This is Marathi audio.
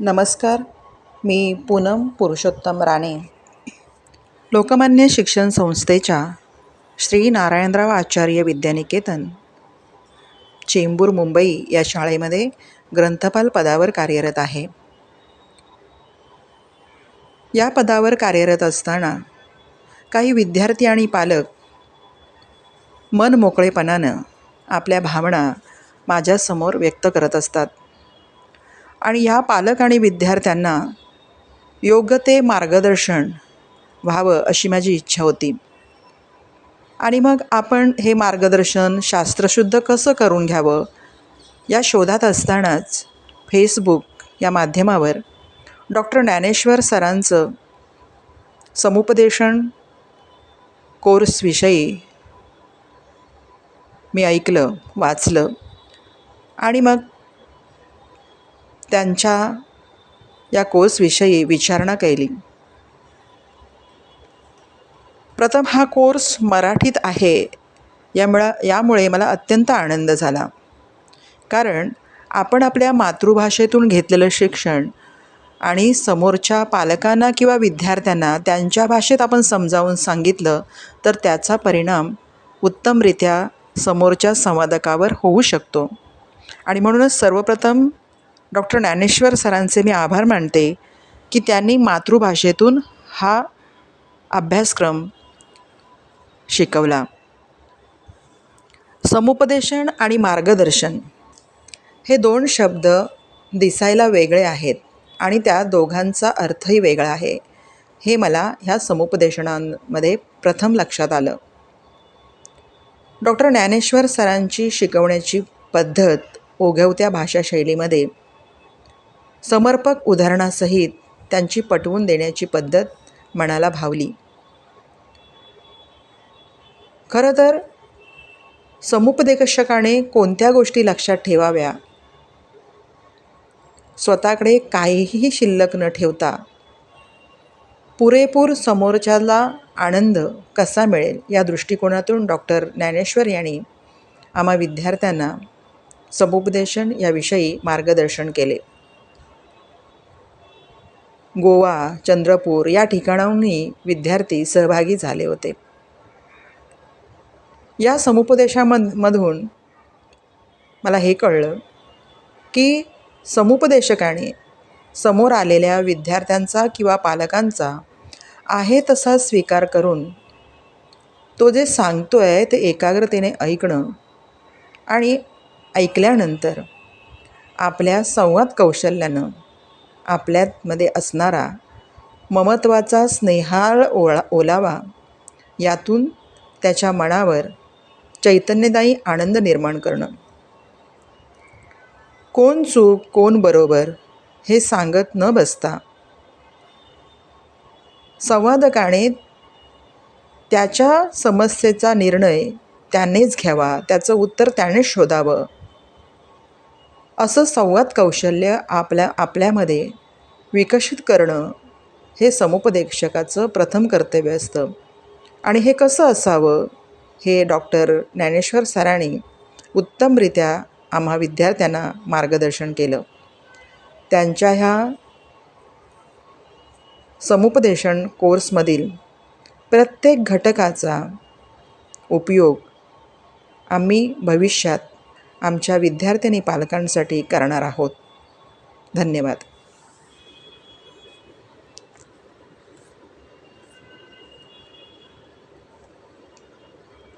नमस्कार मी पूनम पुरुषोत्तम राणे. लोकमान्य शिक्षण संस्थेच्या श्री नारायणराव आचार्य विद्यानिकेतन चेंबूर मुंबई या शाळेमध्ये ग्रंथपाल पदावर कार्यरत आहे. या पदावर कार्यरत असताना काही विद्यार्थी आणि पालक मन मोकळेपणानं आपल्या भावना माझ्यासमोर व्यक्त करत असतात. आणि ह्या पालक आणि विद्यार्थ्यांना योग्य ते मार्गदर्शन व्हावं अशी माझी इच्छा होती. आणि मग आपण हे मार्गदर्शन शास्त्रशुद्ध कसं करून घ्यावं? या शोधात असतानाच फेसबुक या माध्यमावर डॉक्टर ज्ञानेश्वर सरांचं समुपदेशन कोर्सविषयी मी ऐकलं वाचलं. आणि मग त्यांच्या या कोर्सविषयी विचारणा केली. प्रथम हा कोर्स मराठीत आहे यामुळं यामुळे मला अत्यंत आनंद झाला. कारण आपण आपल्या मातृभाषेतून घेतलेलं शिक्षण आणि समोरच्या पालकांना किंवा विद्यार्थ्यांना त्यांच्या भाषेत आपण समजावून सांगितलं तर त्याचा परिणाम उत्तमरित्या समोरच्या संवादकावर होऊ शकतो. आणि म्हणूनच सर्वप्रथम डॉक्टर ज्ञानेश्वर सरांचे मी आभार मानते की त्यांनी मातृभाषेतून हा अभ्यासक्रम शिकवला. समुपदेशन आणि मार्गदर्शन हे दोन शब्द दिसायला वेगळे आहेत आणि त्या दोघांचा अर्थही वेगळा आहे. हे मला ह्या समुपदेशनांमध्ये प्रथम लक्षात आलं. डॉक्टर ज्ञानेश्वर सरांची शिकवण्याची पद्धत ओघवत्या भाषाशैलीमध्ये समर्पक उदाहरणासहित त्यांची पटवून देण्याची पद्धत मनाला भावली. खरं तर समुपदेशकाने कोणत्या गोष्टी लक्षात ठेवाव्या? स्वतःकडे काहीही शिल्लक न ठेवता पुरेपूर समोरच्याला आनंद कसा मिळेल या दृष्टिकोनातून डॉक्टर ज्ञानेश्वर यांनी आम्हा विद्यार्थ्यांना समुपदेशन याविषयी मार्गदर्शन केले. गोवा चंद्रपूर या ठिकाणाहूनही विद्यार्थी सहभागी झाले होते. या समुपदेशामध मधून मला हे कळलं की समुपदेशकाने समोर आलेल्या विद्यार्थ्यांचा किंवा पालकांचा आहे तसा स्वीकार करून तो जे सांगतो आहे ते एकाग्रतेने ऐकणं आणि ऐकल्यानंतर आपल्या संवाद कौशल्यानं आपल्यामध्ये असणारा ममत्वाचा स्नेहाळ ओळा ओलावा यातून त्याच्या मनावर चैतन्यदायी आनंद निर्माण करणं. कोण चूक कोण बरोबर हे सांगत न बसता संवादकाने त्याच्या समस्येचा निर्णय त्यानेच घ्यावा त्याचं उत्तर त्यानेच शोधावं. असं संवाद कौशल्य आपल्या आपल्यामध्ये विकसित करणं हे समुपदेशकाचं प्रथम कर्तव्य असतं. आणि हे कसं असावं? हे डॉक्टर ज्ञानेश्वर सरांनी उत्तमरित्या आम्हा विद्यार्थ्यांना मार्गदर्शन केलं. त्यांच्या ह्या समुपदेशन कोर्समधील प्रत्येक घटकाचा उपयोग आम्ही भविष्यात आमच्या विद्यार्थ्यांनी पालकांसाठी करणार आहोत. धन्यवाद.